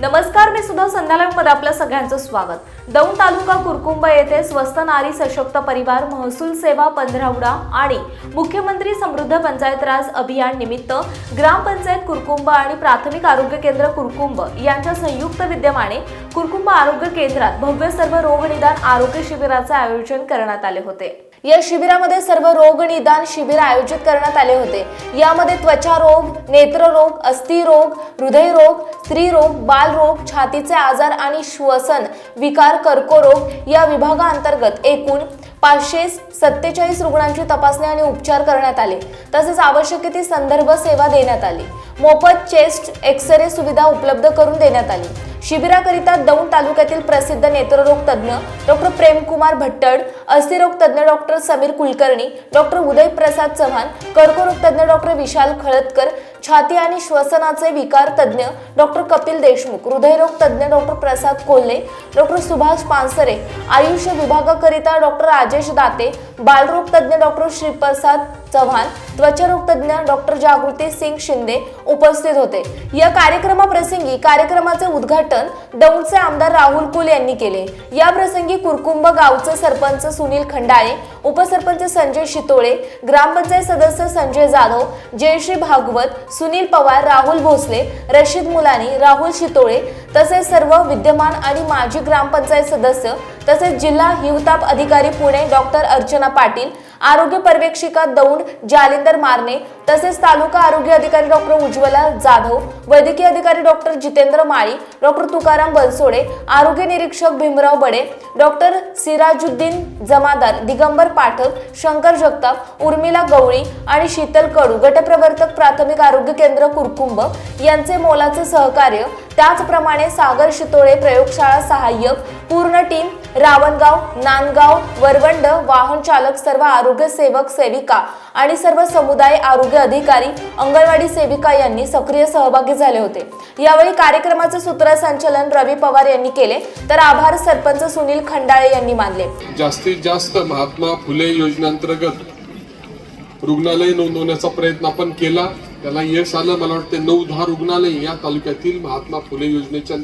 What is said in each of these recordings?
नमस्कार मी सुद्धा संध्याकाळमध्ये आपलं सगळ्यांचं स्वागत. दौंड तालुका कुरकुंब येथे स्वस्त नारी सशक्त परिवार महसूल सेवा पंधरावडा आणि मुख्यमंत्री समृद्ध पंचायत राज अभियान निमित्त ग्रामपंचायत कुरकुंब आणि प्राथमिक आरोग्य केंद्र कुरकुंब यांच्या संयुक्त विद्यमाने कुरकुंब आरोग्य केंद्रात भव्य सर्व रोगनिदान आरोग्य शिबिराचे आयोजन करण्यात आले होते. या शिबिरामध्ये सर्व रोग निदान शिबिर आयोजित करण्यात आले होते. यामध्ये त्वचा रोग नेत्ररोग अस्थिरोग हृदयरोग स्त्रीरोग बालरोग छातीचे आजार आणि श्वसन विकार कर्करोग या विभागाअंतर्गत एकूण पाचशे सत्तेचाळीस रुग्णांची तपासणी आणि उपचार करण्यात आले. तसेच आवश्यक ती संदर्भ सेवा देण्यात आली. मोफत चेस्ट एक्सरे सुविधा उपलब्ध करून देण्यात आली. शिबिराकरिता दौंड तालुक्यातील प्रसिद्ध नेत्ररोग तज्ज्ञ डॉक्टर प्रेमकुमार भट्टड अस्थिरोग तज्ज्ञ डॉक्टर समीर कुलकर्णी डॉक्टर उदय प्रसाद चव्हाण कर्करोग तज्ज्ञ डॉक्टर विशाल खळदकर छाती आणि श्वसनाचे विकार तज्ज्ञ डॉक्टर कपिल देशमुख हृदयरोग तज्ज्ञ डॉक्टर प्रसाद कोल्हे डॉक्टर सुभाष पानसरे आयुष्य विभागाकरिता डॉक्टर राजेश दाते बालरोग तज्ज्ञ डॉक्टर श्रीप्रसाद चव्हाण त्वचारोग तज्ज्ञ डॉक्टर जागृती सिंग शिंदे उपस्थित होते. या कार्यक्रमाप्रसंगी कार्यक्रमाचे उद्घाटन उद्घाटन दौंडचे आमदार राहुल कुल यांनी केले. या प्रसंगी कुरकुंब गावचे सरपंच सुनील खंडाळे उपसरपंच संजय शितोळे ग्रामपंचायत सदस्य संजय जाधव जयश्री भागवत सुनील पवार राहुल भोसले रशीद मुलानी राहुल शितोळे तसेच सर्व विद्यमान आणि माजी ग्रामपंचायत सदस्य तसेच जिल्हा हिवताप अधिकारी पुणे डॉक्टर अर्चना पाटील आरोग्य पर्यवेक्षिका दौंड जालिंदर मारणे तसेच तालुका आरोग्य अधिकारी डॉक्टर उज्ज्वला जाधव वैद्यकीय अधिकारी डॉक्टर जितेंद्र माळी डॉक्टर तुकाराम बनसोडे आरोग्य निरीक्षक भीमराव बडे डॉक्टर सिराजुद्दीन जमादार दिगंबर पाठक शंकर जगताप उर्मिला गवळी आणि शीतल कडू गटप्रवर्तक प्राथमिक आरोग्य केंद्र कुरकुंब यांचे मोलाचे सहकार्य. त्याचप्रमाणे सागर शितोळे प्रयोगशाळा सहाय्यक पूर्ण टीम रावणगाव नांदगाव वरवंड वाहन चालक सर्व आरोग्य सेवक सेविका आणि सर्व समुदाय आरोग्य अधिकारी अंगणवाडी सेविका यांनी सक्रिय सहभागी झाले होते. यावेळी कार्यक्रमाचे सूत्रसंचालन रवी पवार यांनी केले. तर आभार सरपंच सुनील खंडाळे यांनी मानले. जास्तीत जास्त महात्मा फुले योजनेअंतर्गत रुग्णालय नोंदवण्याचा प्रयत्न आपण केला. त्याला यश आलं. मला वाटतं नऊ दहा रुग्णालय या तालुक्यातील महात्मा फुले योजनेच्या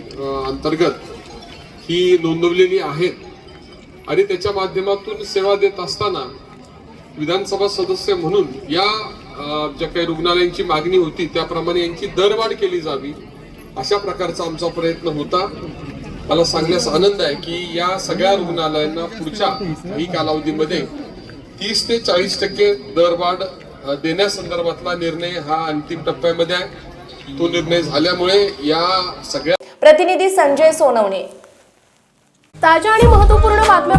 अंतर्गत ही नोंदवलेली आहेत. आणि त्याच्या माध्यमातून सेवा देत असताना विधानसभा सदस्य म्हणून या ज्या काही रुग्णालयांची मागणी होती त्याप्रमाणे यांची दरवाढ केली जावी अशा प्रकारचा आमचा प्रयत्न होता. मला सांगण्यास आनंद आहे की या सगळ्या रुग्णालयांना पुढच्या काही कालावधीमध्ये तीस ते चाळीस टक्के दरवाढ देण्यासंदर्भातला निर्णय हा अंतिम टप्प्यामध्ये आहे. तो निर्णय झाल्यामुळे या सगळ्या प्रतिनिधी संजय सोनवणे. ताज्या आणि महत्त्वपूर्ण बातम्या